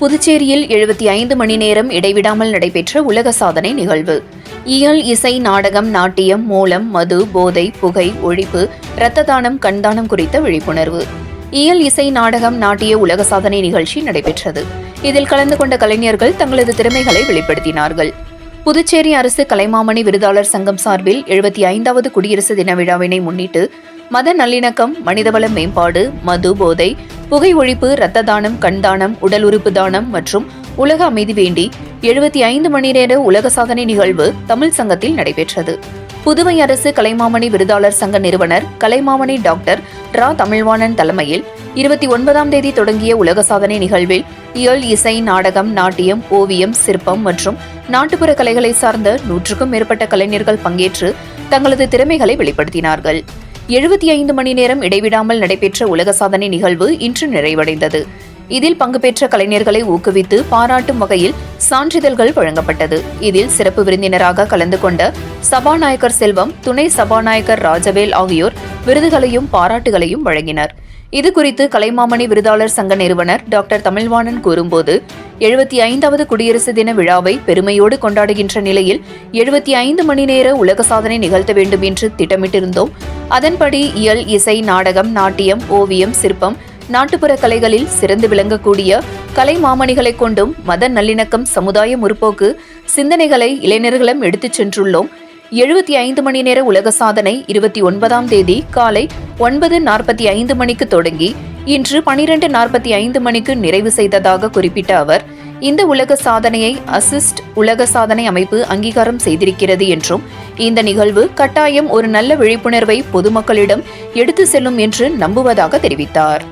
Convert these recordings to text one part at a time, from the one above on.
புதுச்சேரியில் எழுபத்தி ஐந்து மணி நேரம் இடைவிடாமல் நடைபெற்ற உலக சாதனை நிகழ்வு. இயல் இசை நாடகம் நாட்டியம் மூலம் மது போதை புகை ஒழிப்பு இரத்த தானம் கண்தானம் குறித்த விழிப்புணர்வு. இயல் இசை நாடகம் நாட்டிய உலக சாதனை நிகழ்ச்சி நடைபெற்றது. இதில் கலந்து கொண்ட கலைஞர்கள் தங்களது திறமைகளை வெளிப்படுத்தினார்கள். புதுச்சேரி அரசு கலைமாமணி விருதாளர் சங்கம் சார்பில் எழுபத்தி ஐந்தாவது குடியரசு தின விழாவினை முன்னிட்டு மத நல்லிணக்கம் மனிதவள மேம்பாடு மது போதை புகை ஒழிப்பு இரத்த தானம் கண்தானம் உடல் உறுப்பு தானம் மற்றும் உலக அமைதி வேண்டி எழுபத்தி ஐந்து மணி நேர உலக சாதனை நிகழ்வு தமிழ் சங்கத்தில் நடைபெற்றது. புதுவை அரசு கலைமாமணி விருதாளர் சங்க நிறுவனர் கலைமாமணி டாக்டர் ரா. தமிழ்வாணன் தலைமையில் இருபத்தி ஒன்பதாம் தேதி தொடங்கிய உலக சாதனை நிகழ்வில் இயல் இசை நாடகம் நாட்டியம் ஓவியம் சிற்பம் மற்றும் நாட்டுப்புற கலைகளை சார்ந்த நூற்றுக்கும் மேற்பட்ட கலைஞர்கள் பங்கேற்று தங்களது திறமைகளை வெளிப்படுத்தினார்கள். எழுபத்தி ஐந்து மணி நேரம் இடைவிடாமல் நடைபெற்ற உலக சாதனை நிகழ்வு இன்று நிறைவடைந்தது. இதில் பங்கு பெற்ற கலைஞர்களை ஊக்குவித்து பாராட்டும் வகையில் சான்றிதழ்கள் வழங்கப்பட்டது. இதில் சிறப்பு விருந்தினராக கலந்து கொண்ட சபாநாயகர் செல்வம் துணை சபாநாயகர் ராஜவேல் ஆகியோர் விருதுகளையும் பாராட்டுகளையும் வழங்கினர். இது குறித்து கலைமாமணி விருதாளர் சங்க நிறுவனர் டாக்டர் தமிழ்வாணன் கூறும்போது எழுபத்தி ஐந்தாவது குடியரசு தின விழாவை பெருமையோடு கொண்டாடுகின்ற நிலையில் எழுபத்தி ஐந்து மணி நேர உலக சாதனை நிகழ்த்த வேண்டும் என்று திட்டமிட்டிருந்தோம். அதன்படி இயல் இசை நாடகம் நாட்டியம் ஓவியம் சிற்பம் நாட்டுப்புற கலைகளில் சிறந்து விளங்கக்கூடிய கலை மாமணிகளை கொண்டும் மத நல்லிணக்கம் சமுதாய முற்போக்கு சிந்தனைகளை இளைஞர்களிடம் எடுத்துச் சென்றுள்ளோம். எழுபத்தி ஐந்து மணி நேர உலக சாதனை இருபத்தி ஒன்பதாம் தேதி காலை ஒன்பது நாற்பத்தி ஐந்து மணிக்கு தொடங்கி இன்று பனிரெண்டு நாற்பத்தி ஐந்து மணிக்கு நிறைவு செய்ததாக குறிப்பிட்ட அவர் இந்த உலக சாதனையை அசிஸ்ட் உலக சாதனை அமைப்பு அங்கீகாரம் செய்திருக்கிறது என்றும் இந்த நிகழ்வு கட்டாயம் ஒரு நல்ல விழிப்புணர்வை பொதுமக்களிடம் எடுத்து செல்லும் என்று நம்புவதாக தெரிவித்தார்.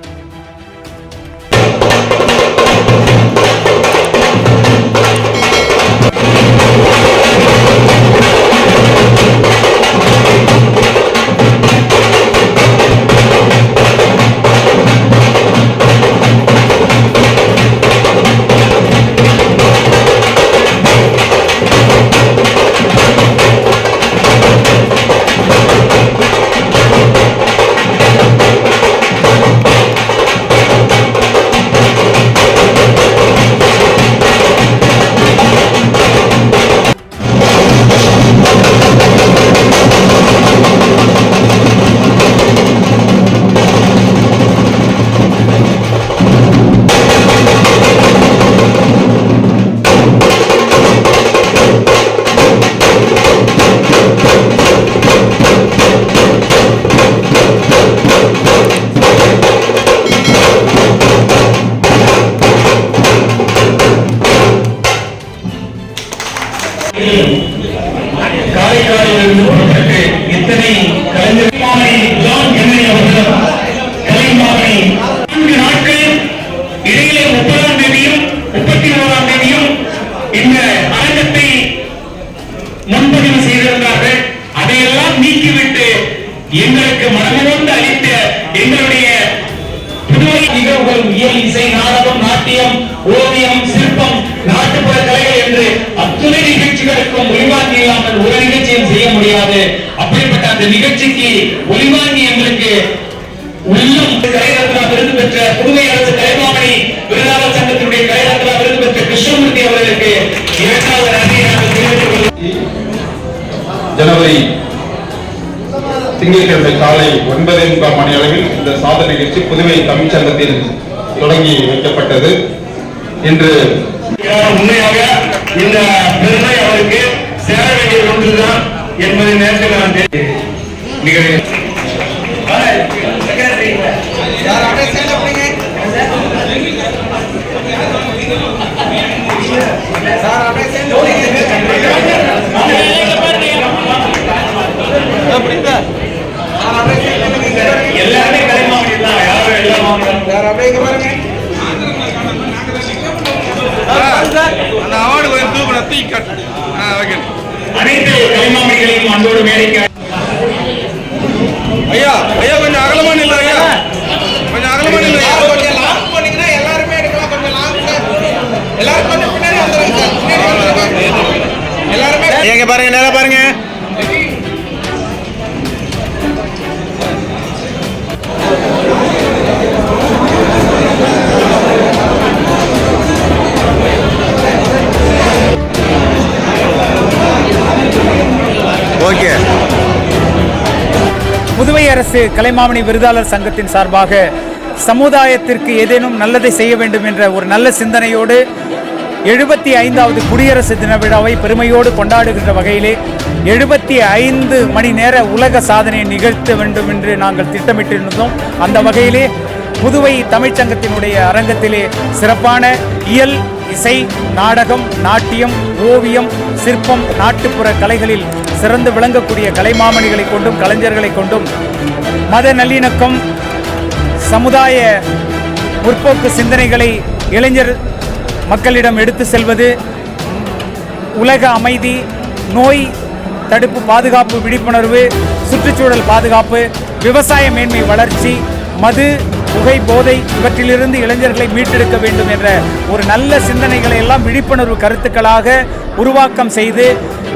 எங்களுக்கு மனமுகந்து அளித்த எங்களுடைய புதுவை நிகழ்வுகள் இயல் இசை நாடகம் நாட்டியம் ஓவியம் சிற்பம் நாட்டுப்புற கலைகள் என்று அத்துணை நிகழ்ச்சிகளுக்கும் ஒளிவாங்கி இல்லாமல் ஒரு நிகழ்ச்சியும் செய்ய முடியாது. அப்படிப்பட்ட அந்த நிகழ்ச்சிக்கு ஒளிவாங்கி எங்களுக்கு உள்ளம் கலைரத்னா விருது பெற்ற புதுவை அரசு கலைமாமணி விருதாளர் சங்கத்தினுடைய கலைரத்னா விருது பெற்ற கிருஷ்ணமூர்த்தி அவர்களுக்கு இரண்டாவது நன்றியை நாங்கள் தெரிவித்துக் கொள்கிறோம் ஜனவரி திங்கட்கிழமை காலை ஒன்பதே முக்கால் மணி அளவில் இந்த சாதனை நிகழ்ச்சி புதுவை தமிழ்ச் சங்கத்தில் தொடங்கி வைக்கப்பட்டது இன்று உண்மையாக இந்த பெருமை அவருக்கு சேர வேண்டிய ஒன்றுதான் என்பதை நேரத்தில் நான் நிகழ்கிறேன். எல்லாருமே கலைமாமணி தான் யாரும் எல்லா மாவட்டம் அந்த அவார்டு கொஞ்சம் தூக்கின தூக்கி கட் ஆ ஓகே அனைத்து கலைமாமணிகளையும் அன்போடு மேடைக்கு ஐயா ஐயா கொஞ்சம் அகலமா நில்ல ஐயா. கொஞ்சம் அகலமா நில்ல ஐயா. கொஞ்சம் லாங் போனீங்கன்னா எல்லாருமே எடுக்கலாம். கொஞ்சம் லாங் எல்லாரும் கொஞ்சம் பின்னாடி வந்துருங்க எல்லாருமே எங்க பாருங்க நேரா பாருங்க. அரசு கலைமாமணி விருதாளர் சங்கத்தின் சார்பாக சமுதாயத்திற்கு ஏதேனும் நல்லதை செய்ய வேண்டும் என்ற ஒரு நல்ல சிந்தனையோடு எழுபத்தி ஐந்தாவது குடியரசு தின விழாவை பெருமையோடு கொண்டாடுகின்ற வகையிலே எழுபத்தி ஐந்து மணி நேர உலக சாதனையை நிகழ்த்த வேண்டும் என்று நாங்கள் திட்டமிட்டிருந்தோம். அந்த வகையிலே புதுவை தமிழ்ச்சங்கத்தினுடைய அரங்கத்திலே சிறப்பான இயல் இசை நாடகம் நாட்டியம் ஓவியம் சிற்பம் நாட்டுப்புற கலைகளில் சிறந்து விளங்கக்கூடிய கலைமாமணிகளை கொண்டும் கலைஞர்களை கொண்டும் மத நல்லிணக்கம் சமுதாய முற்போக்கு சிந்தனைகளை இளைஞர் மக்களிடம் எடுத்து செல்வது உலக அமைதி நோய் தடுப்பு பாதுகாப்பு விழிப்புணர்வு சுற்றுச்சூழல் பாதுகாப்பு விவசாய மேன்மை வளர்ச்சி மது புகை போதை இவற்றிலிருந்து இளைஞர்களை மீட்டெடுக்க வேண்டும் என்ற ஒரு நல்ல சிந்தனைகளை எல்லாம் விழிப்புணர்வு கருத்துக்களாக உருவாக்கம் செய்து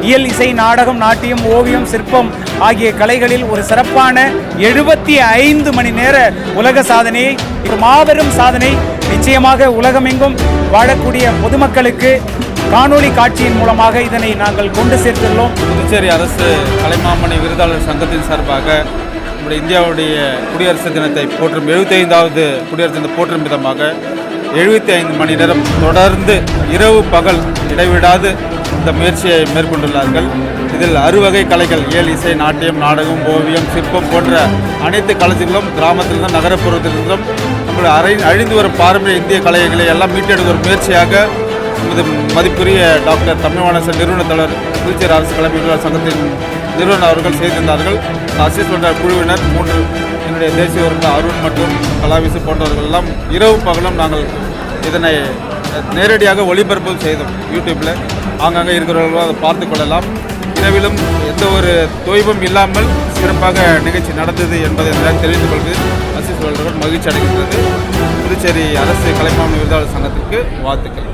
இயல் இசை நாடகம் நாட்டியம் ஓவியம் சிற்பம் ஆகிய கலைகளில் ஒரு சிறப்பான எழுபத்தி ஐந்து மணி நேர உலக சாதனையை ஒரு மாபெரும் சாதனை. நிச்சயமாக உலகமெங்கும் வாழக்கூடிய பொதுமக்களுக்கு காணொலி காட்சியின் மூலமாக இதனை நாங்கள் கொண்டு சேர்த்துள்ளோம். புதுச்சேரி அரசு கலைமாமணி விருதாளர் சங்கத்தின் சார்பாக நம்முடைய இந்தியாவுடைய குடியரசு தினத்தை போற்றும் எழுபத்தைந்தாவது குடியரசு தினத்தை போற்றும் விதமாக எழுபத்தி ஐந்து மணி நேரம் தொடர்ந்து இரவு பகல் இடைவிடாது இந்த முயற்சியை மேற்கொண்டுள்ளார்கள். இதில் அறுவகை கலைகள் இயல் இசை நாட்டியம் நாடகம் ஓவியம் சிற்பம் போன்ற அனைத்து கலைஞர்களும் கிராமத்திலிருந்தும் நகரப்புறத்திலிருந்தும் நம்மளுடைய அரை அழிந்து வரும் பாரம்பரிய இந்திய கலைகளை எல்லாம் மீட்டெடுக்கும் ஒரு முயற்சியாக நமது மதிப்புரிய டாக்டர் தமிழ்வாணசன் நிறுவன தலைவர் புதுச்சேரி அரசு கலைஞர்கள் சங்கத்தின் நிறுவனர் அவர்கள் செய்திருந்தார்கள். அசிஸ் என்ற குழுவினர் மூன்று என்னுடைய தேசிய உறுப்பினர் அருண் மற்றும் கலாவிசு போன்றவர்கள் எல்லாம் இரவு பகலும் நாங்கள் இதனை நேரடியாக ஒளிபரப்பு செய்தோம். யூடியூப்பில் ஆங்காங்கே இருக்கிறவர்களும் அதை பார்த்து கொள்ளலாம். இரவிலும் எந்த ஒரு தொய்வும் இல்லாமல் சிறப்பாக நிகழ்ச்சி நடந்தது என்பதை நான் தெரிந்து கொள்வது அசிஸ் அவர்கள் மகிழ்ச்சி அடைகின்றது புதுச்சேரி அரசு கலைமாமணி விருதாளர் சங்கத்திற்கு வாழ்த்துக்கள்.